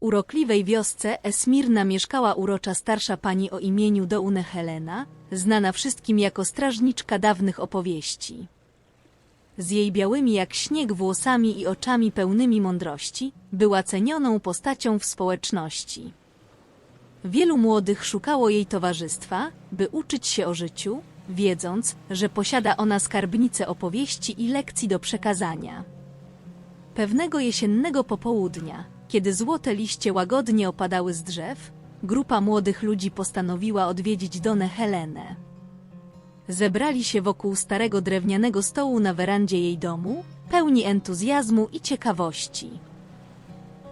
urokliwej wiosce Esmirna mieszkała urocza starsza pani o imieniu Doune Helena, znana wszystkim jako strażniczka dawnych opowieści. Z jej białymi jak śnieg włosami i oczami pełnymi mądrości, była cenioną postacią w społeczności. Wielu młodych szukało jej towarzystwa, by uczyć się o życiu, wiedząc, że posiada ona skarbnicę opowieści i lekcji do przekazania. Pewnego jesiennego popołudnia, kiedy złote liście łagodnie opadały z drzew, grupa młodych ludzi postanowiła odwiedzić Donę Helenę. Zebrali się wokół starego drewnianego stołu na werandzie jej domu, pełni entuzjazmu i ciekawości.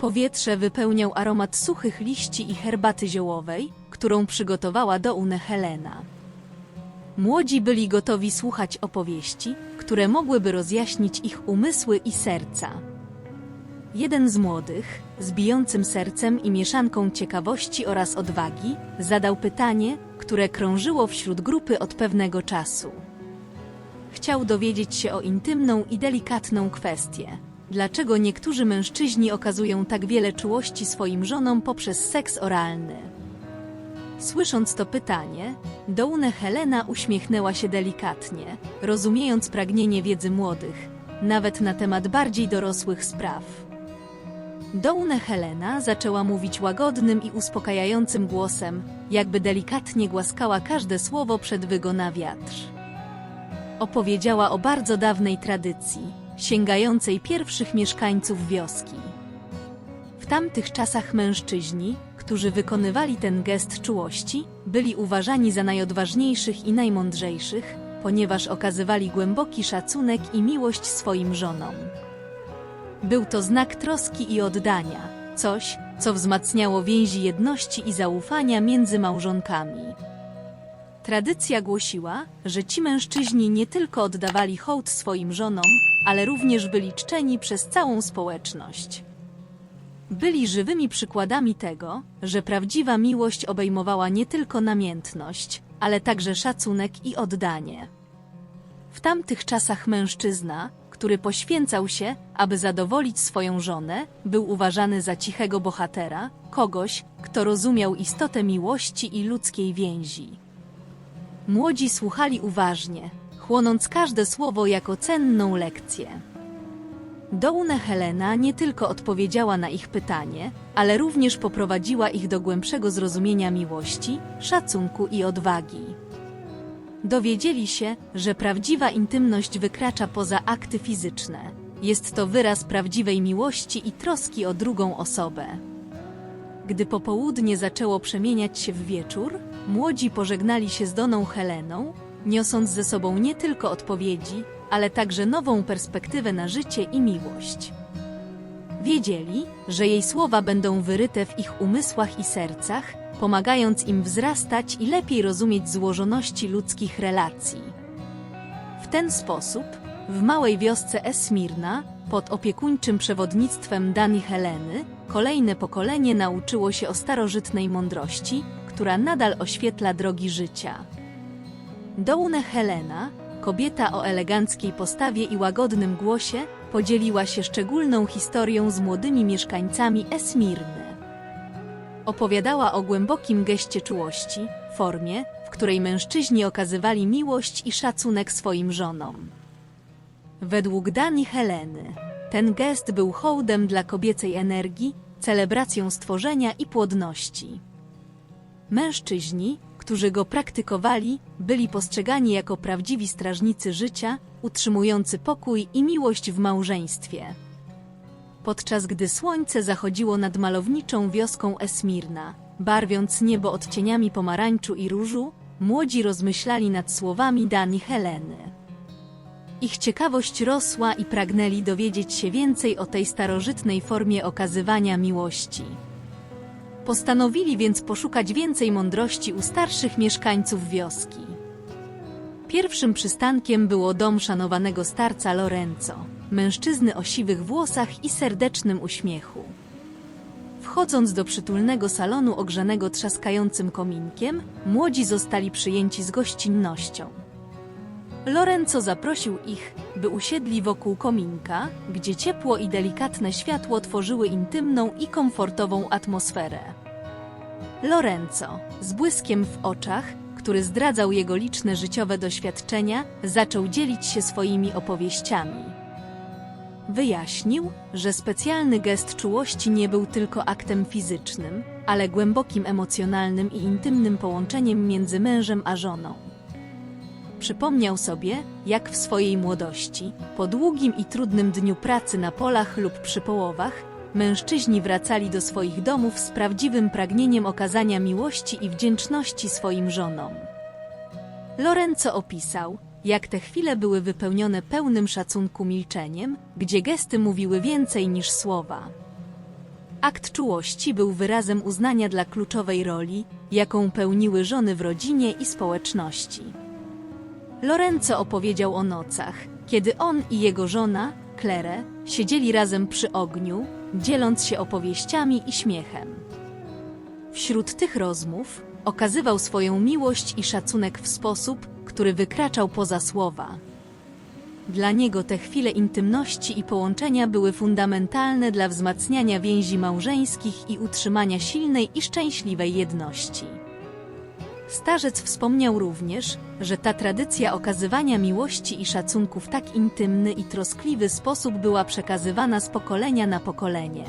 Powietrze wypełniał aromat suchych liści i herbaty ziołowej, którą przygotowała Doune Helena. Młodzi byli gotowi słuchać opowieści, które mogłyby rozjaśnić ich umysły i serca. Jeden z młodych, z bijącym sercem i mieszanką ciekawości oraz odwagi, zadał pytanie, które krążyło wśród grupy od pewnego czasu. Chciał dowiedzieć się o intymną i delikatną kwestię. Dlaczego niektórzy mężczyźni okazują tak wiele czułości swoim żonom poprzez seks oralny? Słysząc to pytanie, Doune Helena uśmiechnęła się delikatnie, rozumiejąc pragnienie wiedzy młodych, nawet na temat bardziej dorosłych spraw. Doune Helena zaczęła mówić łagodnym i uspokajającym głosem, jakby delikatnie głaskała każde słowo przed wygo na wiatr. Opowiedziała o bardzo dawnej tradycji, sięgającej pierwszych mieszkańców wioski. W tamtych czasach mężczyźni, którzy wykonywali ten gest czułości, byli uważani za najodważniejszych i najmądrzejszych, ponieważ okazywali głęboki szacunek i miłość swoim żonom. Był to znak troski i oddania, coś, co wzmacniało więzi jedności i zaufania między małżonkami. Tradycja głosiła, że ci mężczyźni nie tylko oddawali hołd swoim żonom, ale również byli czczeni przez całą społeczność. Byli żywymi przykładami tego, że prawdziwa miłość obejmowała nie tylko namiętność, ale także szacunek i oddanie. W tamtych czasach mężczyzna, który poświęcał się, aby zadowolić swoją żonę, był uważany za cichego bohatera, kogoś, kto rozumiał istotę miłości i ludzkiej więzi. Młodzi słuchali uważnie, chłonąc każde słowo jako cenną lekcję. Doune Helena nie tylko odpowiedziała na ich pytanie, ale również poprowadziła ich do głębszego zrozumienia miłości, szacunku i odwagi. Dowiedzieli się, że prawdziwa intymność wykracza poza akty fizyczne. Jest to wyraz prawdziwej miłości i troski o drugą osobę. Gdy popołudnie zaczęło przemieniać się w wieczór, młodzi pożegnali się z Doną Heleną, niosąc ze sobą nie tylko odpowiedzi, ale także nową perspektywę na życie i miłość. Wiedzieli, że jej słowa będą wyryte w ich umysłach i sercach, pomagając im wzrastać i lepiej rozumieć złożoności ludzkich relacji. W ten sposób, w małej wiosce Esmirna, pod opiekuńczym przewodnictwem Dani Heleny, kolejne pokolenie nauczyło się o starożytnej mądrości, która nadal oświetla drogi życia. Doune Helena, kobieta o eleganckiej postawie i łagodnym głosie, podzieliła się szczególną historią z młodymi mieszkańcami Esmirny. Opowiadała o głębokim geście czułości, formie, w której mężczyźni okazywali miłość i szacunek swoim żonom. Według Dani Heleny, ten gest był hołdem dla kobiecej energii, celebracją stworzenia i płodności. Mężczyźni, którzy go praktykowali, byli postrzegani jako prawdziwi strażnicy życia, utrzymujący pokój i miłość w małżeństwie. Podczas gdy słońce zachodziło nad malowniczą wioską Esmirna, barwiąc niebo odcieniami pomarańczu i różu, młodzi rozmyślali nad słowami Dani Heleny. Ich ciekawość rosła i pragnęli dowiedzieć się więcej o tej starożytnej formie okazywania miłości. Postanowili więc poszukać więcej mądrości u starszych mieszkańców wioski. Pierwszym przystankiem było dom szanowanego starca Lorenzo, mężczyzny o siwych włosach i serdecznym uśmiechu. Wchodząc do przytulnego salonu ogrzanego trzaskającym kominkiem, młodzi zostali przyjęci z gościnnością. Lorenzo zaprosił ich, by usiedli wokół kominka, gdzie ciepło i delikatne światło tworzyły intymną i komfortową atmosferę. Lorenzo, z błyskiem w oczach, który zdradzał jego liczne życiowe doświadczenia, zaczął dzielić się swoimi opowieściami. Wyjaśnił, że specjalny gest czułości nie był tylko aktem fizycznym, ale głębokim emocjonalnym i intymnym połączeniem między mężem a żoną. Przypomniał sobie, jak w swojej młodości, po długim i trudnym dniu pracy na polach lub przy połowach, mężczyźni wracali do swoich domów z prawdziwym pragnieniem okazania miłości i wdzięczności swoim żonom. Lorenzo opisał, jak te chwile były wypełnione pełnym szacunku milczeniem, gdzie gesty mówiły więcej niż słowa. Akt czułości był wyrazem uznania dla kluczowej roli, jaką pełniły żony w rodzinie i społeczności. Lorenzo opowiedział o nocach, kiedy on i jego żona, Claire, siedzieli razem przy ogniu, dzieląc się opowieściami i śmiechem. Wśród tych rozmów okazywał swoją miłość i szacunek w sposób, który wykraczał poza słowa. Dla niego te chwile intymności i połączenia były fundamentalne dla wzmacniania więzi małżeńskich i utrzymania silnej i szczęśliwej jedności. Starzec wspomniał również, że ta tradycja okazywania miłości i szacunku w tak intymny i troskliwy sposób była przekazywana z pokolenia na pokolenie.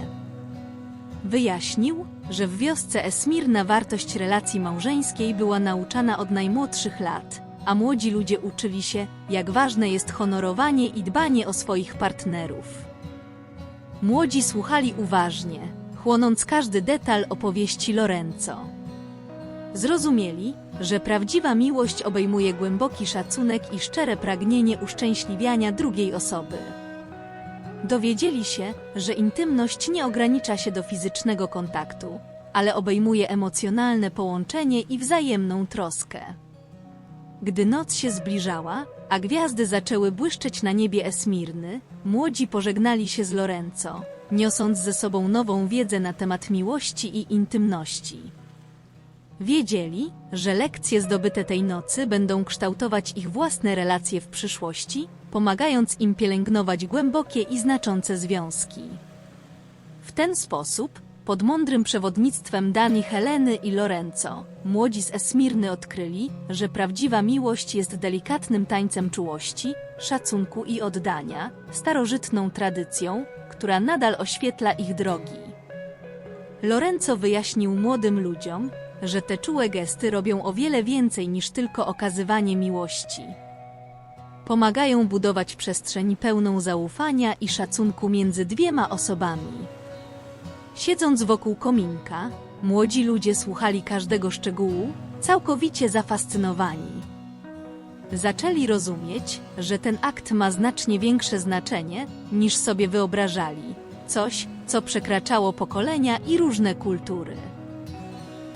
Wyjaśnił, że w wiosce Esmirna wartość relacji małżeńskiej była nauczana od najmłodszych lat, a młodzi ludzie uczyli się, jak ważne jest honorowanie i dbanie o swoich partnerów. Młodzi słuchali uważnie, chłonąc każdy detal opowieści Lorenzo. Zrozumieli, że prawdziwa miłość obejmuje głęboki szacunek i szczere pragnienie uszczęśliwiania drugiej osoby. Dowiedzieli się, że intymność nie ogranicza się do fizycznego kontaktu, ale obejmuje emocjonalne połączenie i wzajemną troskę. Gdy noc się zbliżała, a gwiazdy zaczęły błyszczeć na niebie Esmirny, młodzi pożegnali się z Lorenzo, niosąc ze sobą nową wiedzę na temat miłości i intymności. Wiedzieli, że lekcje zdobyte tej nocy będą kształtować ich własne relacje w przyszłości, pomagając im pielęgnować głębokie i znaczące związki. W ten sposób, pod mądrym przewodnictwem Dani Heleny i Lorenzo, młodzi z Esmirny odkryli, że prawdziwa miłość jest delikatnym tańcem czułości, szacunku i oddania, starożytną tradycją, która nadal oświetla ich drogi. Lorenzo wyjaśnił młodym ludziom, że te czułe gesty robią o wiele więcej niż tylko okazywanie miłości. Pomagają budować przestrzeń pełną zaufania i szacunku między dwiema osobami. Siedząc wokół kominka, młodzi ludzie słuchali każdego szczegółu, całkowicie zafascynowani. Zaczęli rozumieć, że ten akt ma znacznie większe znaczenie, niż sobie wyobrażali, coś, co przekraczało pokolenia i różne kultury.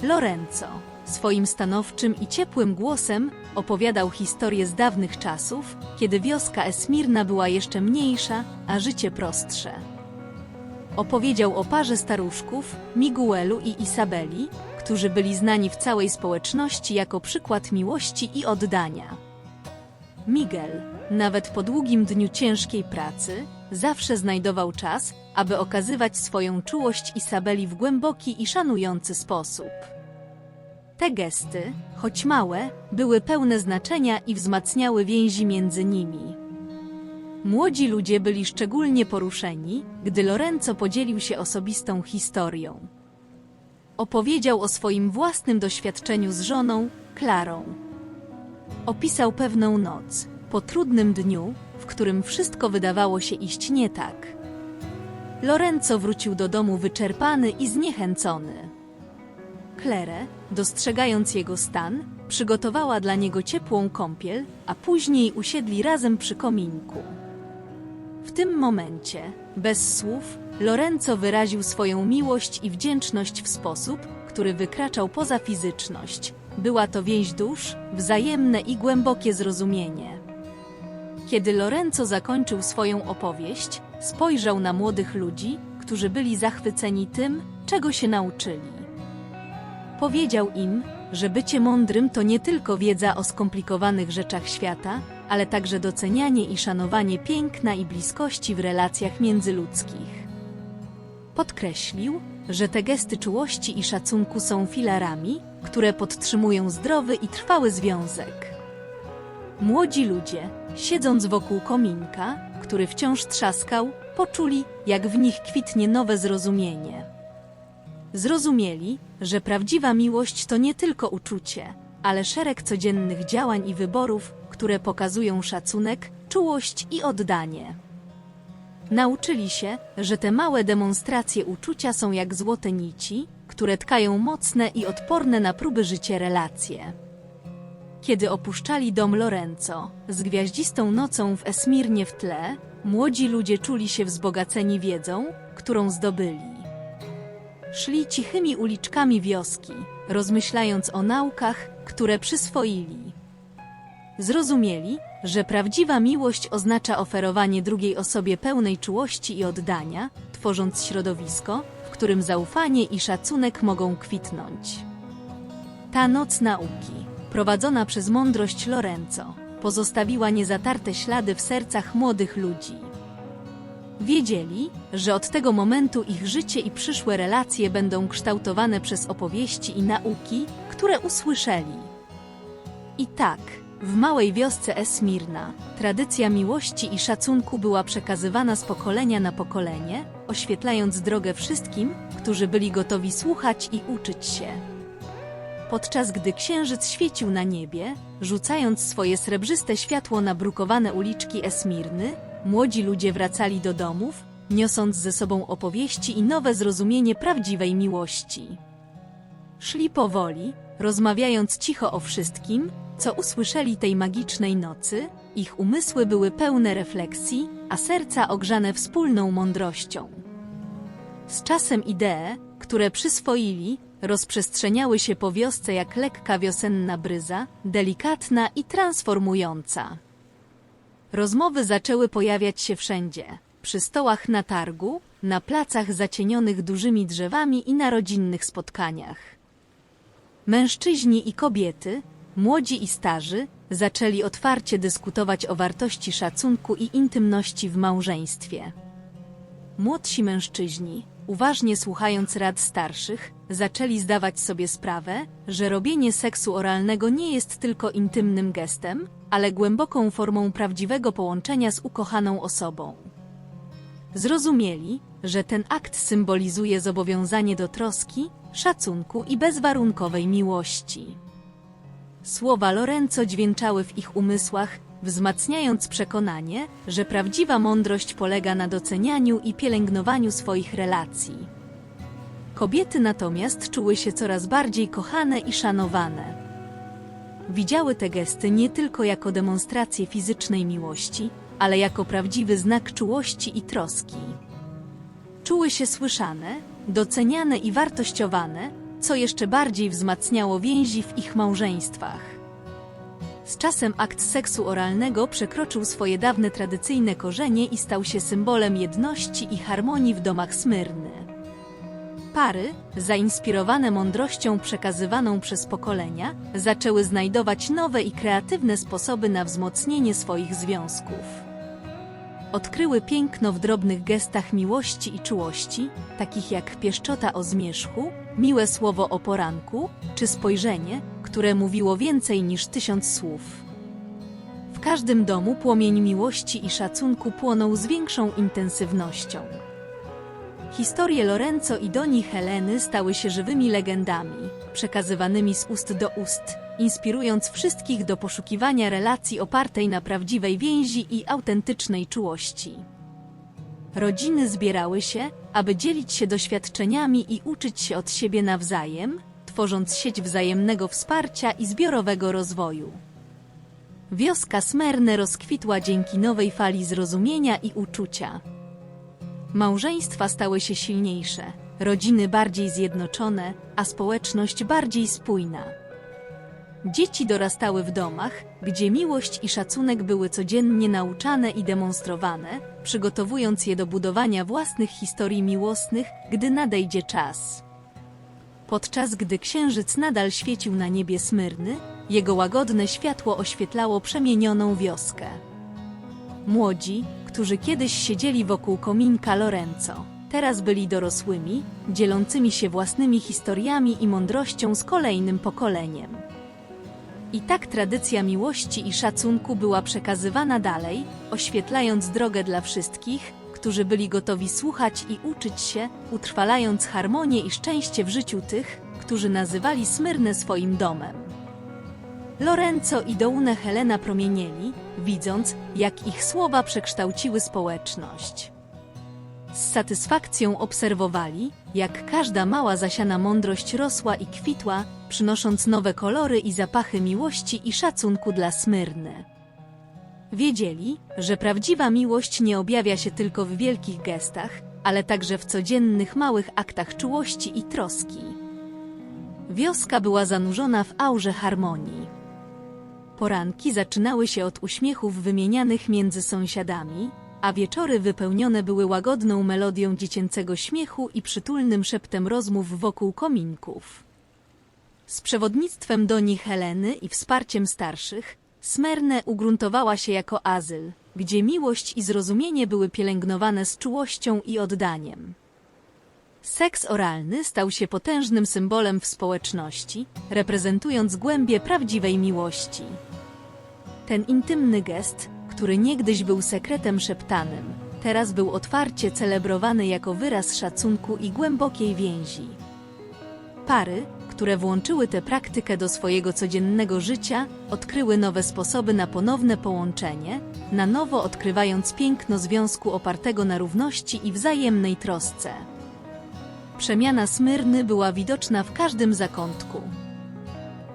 Lorenzo, swoim stanowczym i ciepłym głosem, opowiadał historię z dawnych czasów, kiedy wioska Esmirna była jeszcze mniejsza, a życie prostsze. Opowiedział o parze staruszków, Miguelu i Isabeli, którzy byli znani w całej społeczności jako przykład miłości i oddania. Miguel, nawet po długim dniu ciężkiej pracy, zawsze znajdował czas, aby okazywać swoją czułość Isabeli w głęboki i szanujący sposób. Te gesty, choć małe, były pełne znaczenia i wzmacniały więzi między nimi. Młodzi ludzie byli szczególnie poruszeni, gdy Lorenzo podzielił się osobistą historią. Opowiedział o swoim własnym doświadczeniu z żoną, Klarą. Opisał pewną noc, po trudnym dniu, w którym wszystko wydawało się iść nie tak. Lorenzo wrócił do domu wyczerpany i zniechęcony. Claire, dostrzegając jego stan, przygotowała dla niego ciepłą kąpiel, a później usiedli razem przy kominku. W tym momencie, bez słów, Lorenzo wyraził swoją miłość i wdzięczność w sposób, który wykraczał poza fizyczność. Była to więź dusz, wzajemne i głębokie zrozumienie. Kiedy Lorenzo zakończył swoją opowieść, spojrzał na młodych ludzi, którzy byli zachwyceni tym, czego się nauczyli. Powiedział im, że bycie mądrym to nie tylko wiedza o skomplikowanych rzeczach świata, ale także docenianie i szanowanie piękna i bliskości w relacjach międzyludzkich. Podkreślił, że te gesty czułości i szacunku są filarami, które podtrzymują zdrowy i trwały związek. Młodzi ludzie, siedząc wokół kominka, który wciąż trzaskał, poczuli, jak w nich kwitnie nowe zrozumienie. Zrozumieli, że prawdziwa miłość to nie tylko uczucie, ale szereg codziennych działań i wyborów, które pokazują szacunek, czułość i oddanie. Nauczyli się, że te małe demonstracje uczucia są jak złote nici, które tkają mocne i odporne na próby życia relacje. Kiedy opuszczali dom Lorenzo, z gwiaździstą nocą w Esmirnie w tle, młodzi ludzie czuli się wzbogaceni wiedzą, którą zdobyli. Szli cichymi uliczkami wioski, rozmyślając o naukach, które przyswoili. Zrozumieli, że prawdziwa miłość oznacza oferowanie drugiej osobie pełnej czułości i oddania, tworząc środowisko, w którym zaufanie i szacunek mogą kwitnąć. Ta noc nauki, prowadzona przez mądrość Lorenzo, pozostawiła niezatarte ślady w sercach młodych ludzi. Wiedzieli, że od tego momentu ich życie i przyszłe relacje będą kształtowane przez opowieści i nauki, które usłyszeli. I tak, w małej wiosce Esmirna, tradycja miłości i szacunku była przekazywana z pokolenia na pokolenie, oświetlając drogę wszystkim, którzy byli gotowi słuchać i uczyć się. Podczas gdy księżyc świecił na niebie, rzucając swoje srebrzyste światło na brukowane uliczki Esmirny, młodzi ludzie wracali do domów, niosąc ze sobą opowieści i nowe zrozumienie prawdziwej miłości. Szli powoli, rozmawiając cicho o wszystkim, co usłyszeli tej magicznej nocy, ich umysły były pełne refleksji, a serca ogrzane wspólną mądrością. Z czasem idee, które przyswoili, rozprzestrzeniały się po wiosce jak lekka wiosenna bryza, delikatna i transformująca. Rozmowy zaczęły pojawiać się wszędzie. Przy stołach na targu, na placach zacienionych dużymi drzewami i na rodzinnych spotkaniach. Mężczyźni i kobiety, młodzi i starzy, zaczęli otwarcie dyskutować o wartości szacunku i intymności w małżeństwie. Młodsi mężczyźni, uważnie słuchając rad starszych, zaczęli zdawać sobie sprawę, że robienie seksu oralnego nie jest tylko intymnym gestem, ale głęboką formą prawdziwego połączenia z ukochaną osobą. Zrozumieli, że ten akt symbolizuje zobowiązanie do troski, szacunku i bezwarunkowej miłości. Słowa Lorenzo dźwięczały w ich umysłach, wzmacniając przekonanie, że prawdziwa mądrość polega na docenianiu i pielęgnowaniu swoich relacji. Kobiety natomiast czuły się coraz bardziej kochane i szanowane. Widziały te gesty nie tylko jako demonstrację fizycznej miłości, ale jako prawdziwy znak czułości i troski. Czuły się słyszane, doceniane i wartościowane, co jeszcze bardziej wzmacniało więzi w ich małżeństwach. Z czasem akt seksu oralnego przekroczył swoje dawne tradycyjne korzenie i stał się symbolem jedności i harmonii w domach Smyrny. Pary, zainspirowane mądrością przekazywaną przez pokolenia, zaczęły znajdować nowe i kreatywne sposoby na wzmocnienie swoich związków. Odkryły piękno w drobnych gestach miłości i czułości, takich jak pieszczota o zmierzchu, miłe słowo o poranku, czy spojrzenie, które mówiło więcej niż tysiąc słów. W każdym domu płomień miłości i szacunku płonął z większą intensywnością. Historie Lorenzo i Doni Heleny stały się żywymi legendami, przekazywanymi z ust do ust, inspirując wszystkich do poszukiwania relacji opartej na prawdziwej więzi i autentycznej czułości. Rodziny zbierały się, aby dzielić się doświadczeniami i uczyć się od siebie nawzajem, tworząc sieć wzajemnego wsparcia i zbiorowego rozwoju. Wioska Smerne rozkwitła dzięki nowej fali zrozumienia i uczucia. Małżeństwa stały się silniejsze, rodziny bardziej zjednoczone, a społeczność bardziej spójna. Dzieci dorastały w domach, gdzie miłość i szacunek były codziennie nauczane i demonstrowane, przygotowując je do budowania własnych historii miłosnych, gdy nadejdzie czas. Podczas gdy księżyc nadal świecił na niebie smyrny, jego łagodne światło oświetlało przemienioną wioskę. Młodzi, którzy kiedyś siedzieli wokół kominka Lorenzo, teraz byli dorosłymi, dzielącymi się własnymi historiami i mądrością z kolejnym pokoleniem. I tak tradycja miłości i szacunku była przekazywana dalej, oświetlając drogę dla wszystkich, którzy byli gotowi słuchać i uczyć się, utrwalając harmonię i szczęście w życiu tych, którzy nazywali Smyrnę swoim domem. Lorenzo i Doune Helena promienieli, widząc, jak ich słowa przekształciły społeczność. Z satysfakcją obserwowali, jak każda mała zasiana mądrość rosła i kwitła, przynosząc nowe kolory i zapachy miłości i szacunku dla Smyrny. Wiedzieli, że prawdziwa miłość nie objawia się tylko w wielkich gestach, ale także w codziennych małych aktach czułości i troski. Wioska była zanurzona w aurze harmonii. Poranki zaczynały się od uśmiechów wymienianych między sąsiadami, a wieczory wypełnione były łagodną melodią dziecięcego śmiechu i przytulnym szeptem rozmów wokół kominków. Z przewodnictwem Doni Heleny i wsparciem starszych, Smerne ugruntowała się jako azyl, gdzie miłość i zrozumienie były pielęgnowane z czułością i oddaniem. Seks oralny stał się potężnym symbolem w społeczności, reprezentując głębie prawdziwej miłości. Ten intymny gest, który niegdyś był sekretem szeptanym, teraz był otwarcie celebrowany jako wyraz szacunku i głębokiej więzi. Pary, które włączyły tę praktykę do swojego codziennego życia, odkryły nowe sposoby na ponowne połączenie, na nowo odkrywając piękno związku opartego na równości i wzajemnej trosce. Przemiana Smyrny była widoczna w każdym zakątku.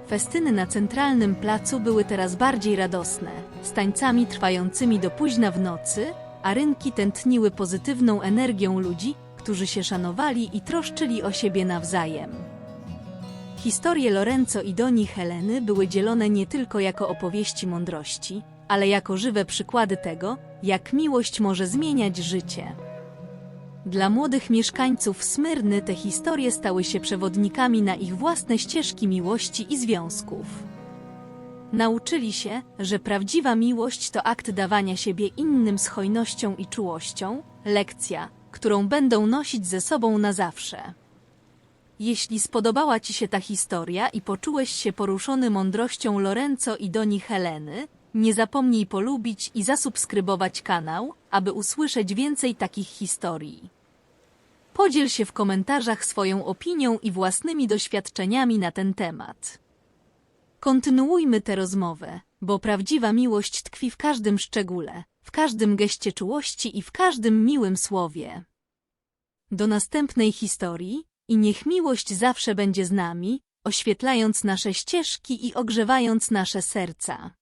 Festyny na centralnym placu były teraz bardziej radosne, z tańcami trwającymi do późna w nocy, a rynki tętniły pozytywną energią ludzi, którzy się szanowali i troszczyli o siebie nawzajem. Historie Lorenzo i Doni Heleny były dzielone nie tylko jako opowieści mądrości, ale jako żywe przykłady tego, jak miłość może zmieniać życie. Dla młodych mieszkańców Smyrny te historie stały się przewodnikami na ich własne ścieżki miłości i związków. Nauczyli się, że prawdziwa miłość to akt dawania siebie innym z hojnością i czułością, lekcja, którą będą nosić ze sobą na zawsze. Jeśli spodobała Ci się ta historia i poczułeś się poruszony mądrością Lorenzo i Doni Heleny, nie zapomnij polubić i zasubskrybować kanał, aby usłyszeć więcej takich historii. Podziel się w komentarzach swoją opinią i własnymi doświadczeniami na ten temat. Kontynuujmy tę rozmowę, bo prawdziwa miłość tkwi w każdym szczególe, w każdym geście czułości i w każdym miłym słowie. Do następnej historii i niech miłość zawsze będzie z nami, oświetlając nasze ścieżki i ogrzewając nasze serca.